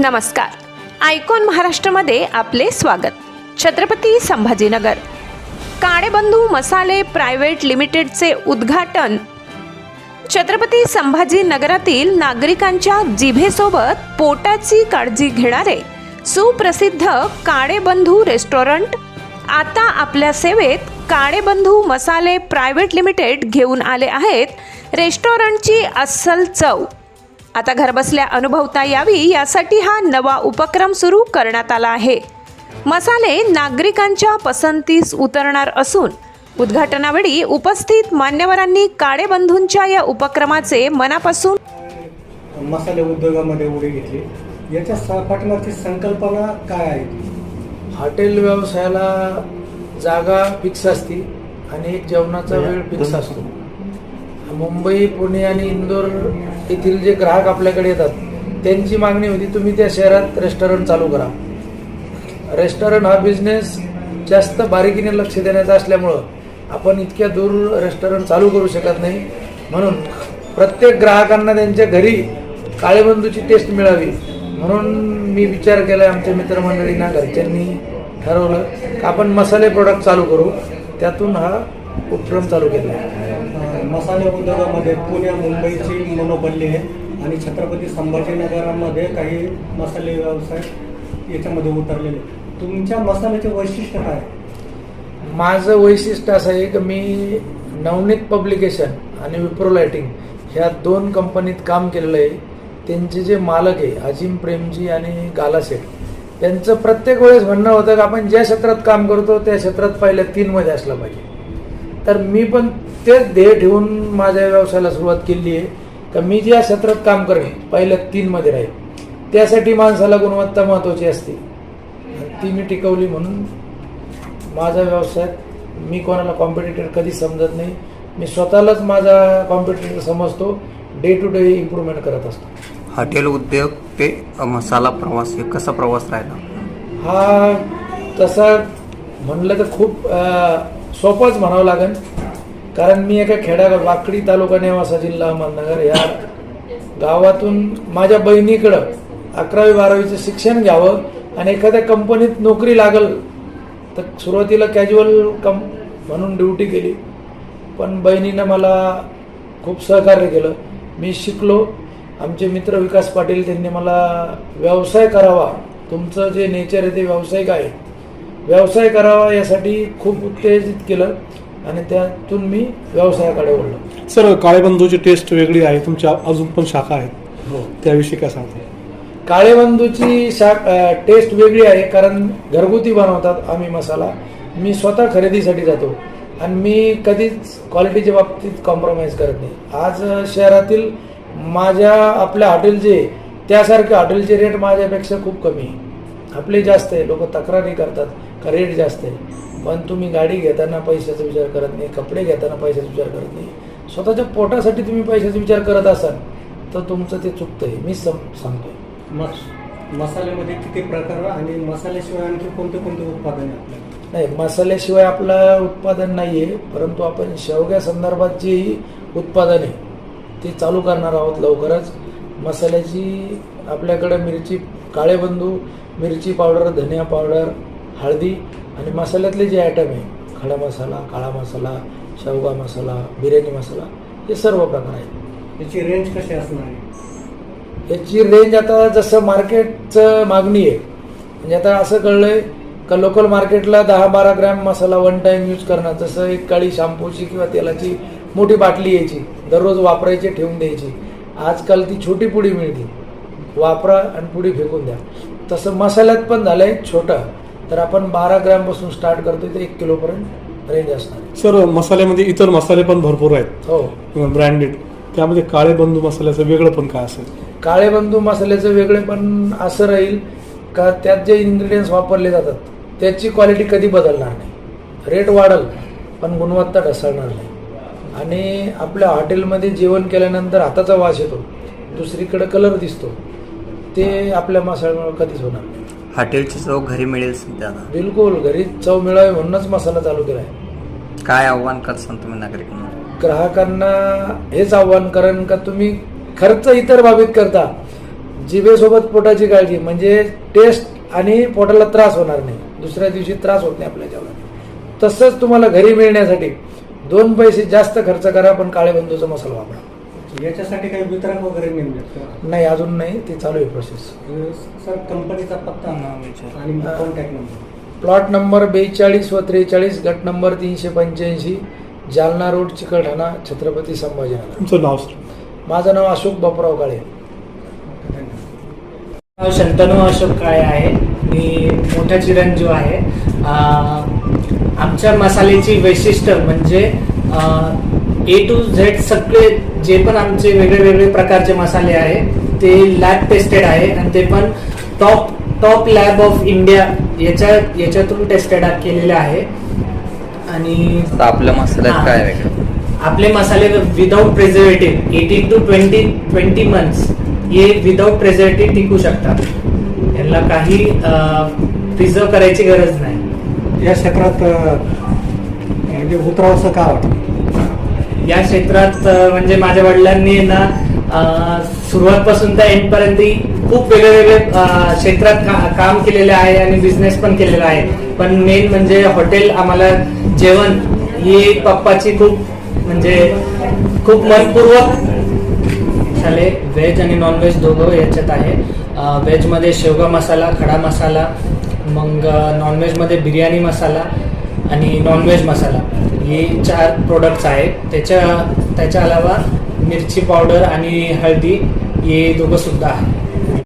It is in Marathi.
नमस्कार. आयकॉन महाराष्ट्रामध्ये आपले स्वागत. छत्रपती संभाजीनगर. काळेबंधू मसाले प्रायव्हेट लिमिटेडचे उद्घाटन. छत्रपती संभाजीनगरातील नागरिकांच्या जिभेसोबत पोटाची काळजी घेणारे सुप्रसिद्ध काळेबंधू रेस्टॉरंट आता आपल्या सेवेत काळेबंधू मसाले प्रायव्हेट लिमिटेड घेऊन आले आहेत रेस्टॉरंटची अस्सल चव. आता घरबसल्या अनुभवता यावी यासाठी हा नवा उपक्रम सुरू करण्यात आला आहे. मसाले नागरिकांच्या पसंतीस उतरणार असून उद्घाटनावेळी उपस्थित मान्यवरांनी काळेबंधूंच्या या उपक्रमाचे मनापासून मसाले उद्योगामध्ये उडी घेतली. याच्या स- पाठीमागची संकल्पना काय आहे? हॉटेल व्यवसायाला जागा फिक्स असते आणि जेवणाचा वेळ फिक्स असतो. मुंबई पुणे आणि इंदोर येथील जे ग्राहक आपल्याकडे येतात त्यांची मागणी होती तुम्ही त्या शहरात रेस्टॉरंट चालू करा. रेस्टॉरंट हा बिझनेस जास्त बारीकीने लक्ष देण्याचा असल्यामुळं आपण इतक्या दूर रेस्टॉरंट चालू करू शकत नाही. म्हणून प्रत्येक ग्राहकांना त्यांच्या घरी काळेबंधूची टेस्ट मिळावी. म्हणून मी विचार केला आमच्या मित्रमंडळींना घरच्यांनी ठरवलं की आपण मसाले प्रोडक्ट चालू करू. त्यातून हा उपक्रम चालू केला. मसाले उद्योगामध्ये पुणे मुंबईची मनोबल्ली आहे आणि छत्रपती संभाजीनगरामध्ये काही मसाले व्यवसाय याच्यामध्ये उतरलेले तुमच्या मसाल्याचे वैशिष्ट्य काय माझं वैशिष्ट्य असं आहे की मी नवनीत पब्लिकेशन आणि विप्रो लायटिंग ह्या दोन कंपनीत काम केलेलं आहे. त्यांचे जे मालक आहे अजिम प्रेमजी आणि गालासेठ त्यांचं प्रत्येक वेळेस म्हणणं होतं की आपण ज्या क्षेत्रात काम करतो त्या क्षेत्रात पहिल्या तीनमध्ये असलं पाहिजे. तर मी पण तेच ध्येय ठेवून माझ्या व्यवसायाला सुरुवात केली आहे. का मी ज्या क्षेत्रात काम करेन पहिल्या तीनमध्ये राहील त्यासाठी माणसाला गुणवत्ता महत्त्वाची असते. ती मी टिकवली म्हणून माझा व्यवसाय मी कोणाला कॉम्पिटिटर कधी समजत नाही. मी स्वतःलाच माझा कॉम्पिटिटर समजतो डे टू डे इम्प्रूव्हमेंट करत असतो. हॉटेल उद्योग ते मसाला प्रवास हे कसा प्रवास राहिला? हा तसा म्हणलं तर खूप सोपंच म्हणावं लागेल. कारण मी एका खेड्या वाकडी तालुका नेवासा जिल्हा अहमदनगर या गावातून माझ्या बहिणीकडं अकरावी बारावीचं शिक्षण घ्यावं आणि एखाद्या कंपनीत नोकरी लागल तर सुरुवातीला कॅज्युअल कम म्हणून ड्युटी केली. पण बहिणीनं मला खूप सहकार्य केलं. मी शिकलो. आमचे मित्र विकास पाटील त्यांनी मला व्यवसाय करावा. तुमचं जे नेचर आहे ते व्यावसायिक आहे. व्यवसाय करावा यासाठी खूप उत्तेजित केलं. आणि त्यातून मी व्यवसायाकडे वळलो. सर काळेबंधूची टेस्ट वेगळी आहे. तुमच्या अजून पण शाखा आहेत. हो. त्याविषयी काय सांगता काळेबंधूची अ, टेस्ट वेगळी आहे कारण घरगुती बनवतात आम्ही मसाला. मी स्वतः खरेदीसाठी जातो. आणि मी कधीच क्वालिटीच्या बाबतीत कॉम्प्रोमाइज करत नाही. आज शहरातील माझ्या आपल्या हॉटेलचे त्यासारखे हॉटेलचे रेट माझ्यापेक्षा खूप कमी आहे. आपले जास्त आहे लोक तक्रारी करतात का रेट जास्त आहे. पण तुम्ही गाडी घेताना पैशाचा विचार करत नाही कपडे घेताना पैशाचा विचार करत नाही. स्वतःच्या पोटासाठी तुम्ही पैशाचा विचार करत असाल तर तुमचं ते चुकतं आहे मी सम सांगतोय. मस मसाल्यामध्ये किती प्रकार आणि मसाल्याशिवाय आणखी कोणते कोणते उत्पादन आहे नाही मसाल्याशिवाय आपलं उत्पादन नाही आहे परंतु आपण शेवग्या संदर्भात जी उत्पादन आहे ती चालू करणार आहोत लवकरच. मसाल्याची आपल्याकडं मिरची काळेबंधू मिरची पावडर धनिया पावडर हळदी आणि मसाल्यातले जे आयटम आहे खडा मसाला काळा मसाला शेवगा मसाला बिर्याणी मसाला हे सर्व प्रकार आहेत. याची रेंज कशी असणार आहे? याची रेंज आता जसं मार्केटचं मागणी आहे म्हणजे आता असं कळलंय का लोकल मार्केटला दहा बारा gram masala one time use करणं जसं एक काळी शॅम्पूची किंवा तेलाची मोठी बाटली यायची दररोज वापरायची ठेवून द्यायची. आजकाल ती छोटी पुडी मिळते. वापरा आणि पुडी फेकून द्या. तसं मसाल्यात पण झालंय छोटं. तर आपण बारा ग्रॅमपासून स्टार्ट करतोय तर एक किलोपर्यंत रेंज असणार. आहे. सर मसाल्यामध्ये इतर मसाले पण भरपूर आहेत. हो. ब्रँडेड त्यामध्ये काळेबंधू मसाल्याचं वेगळं पण काय असेल? काळेबंधू मसाल्याचं वेगळे पण असं राहील का त्यात जे इन्ग्रेडियंट्स वापरले जातात त्याची क्वालिटी कधी बदलणार नाही. रेट वाढल पण गुणवत्ता ढसळणार नाही. आणि आपल्या हॉटेलमध्ये जेवण केल्यानंतर हाताचा वास येतो. दुसरीकडे कलर दिसतो. ते आपल्या मसाल्यामुळे कधीच होणार नाही. हॉटेलची चव घरी मिळेल आता. बिलकुल घरी चव मिळावी म्हणूनच मसाला चालू केला आहे काय आव्हान करसान तुम्ही नागरिकांना? ग्राहकांना हेच आव्हान कारण का तुम्ही खर्च इतर बाबीत करता. जिभेसोबत पोटाची काळजी म्हणजे टेस्ट आणि पोटाला त्रास होणार नाही. दुसऱ्या दिवशी त्रास होत नाही आपल्या जेवणात. तसंच तुम्हाला घरी मिळण्यासाठी दोन पैसे जास्त खर्च करा पण काळे बंधूचा मसाला वापरा. याच्यासाठी काही वितरक वगैरे नेमलेत का? नाही अजून नाही ती चालू आहे प्रोसेस सर कंपनीचा पत्ता आणि कॉन्टॅक्ट नंबर प्लॉट नंबर बेचाळीस व त्रेचाळीस गट नंबर तीनशे पंच्याऐंशी जालना रोड चिकलठाणा छत्रपती संभाजीनगर. तुमचं नाव सर? माझं नाव अशोक बापराव काळे. नाव शंतनू अशोक काळे आहे. मी मोठा चिरंजीव आहे. अं, आमच्या मसाल्याची वैशिष्ट्य म्हणजे ए टू झेड सगळे जे पण आमचे वेगळे वेगळे प्रकारचे मसाले आहे ते लॅब टेस्टेड आहे आणि ते पण top top lab of India याच्या याच्यातून टेस्टेड केलेले आहे. आणि आपल्या मसाल्यात काय वेगळं? आपले मसाले without preservative eighteen to twenty twenty months हे विदाउट प्रेझर्वेटिव्ह टिकू शकतात. यांना काही प्रिझर्व करायची गरज नाही. या क्षेत्रात म्हणजे उतरावंसं का वाटतं? या क्षेत्रात म्हणजे माझ्या वडिलांनी ना सुरुवातपासून तर एंड पर्यंत खूप वेगळे क्षेत्रात का- काम केलेले आहे आणि बिझनेस पण केलेला आहे. पण मेन म्हणजे हॉटेल आम्हाला जेवण ही पप्पाची खूप म्हणजे खूप मनपूर्वक झाले व्हेज आणि नॉनव्हेज दोघं याच्यात आहे. व्हेजमध्ये शेवगा मसाला खडा मसाला मग नॉनव्हेजमध्ये बिर्याणी मसाला आणि नॉनव्हेज मसाला. हे चार प्रोडक्ट्स आहेत. त्याच्या त्याच्या अलावा मिरची पावडर आणि हळदी हे दोघंसुद्धा आहे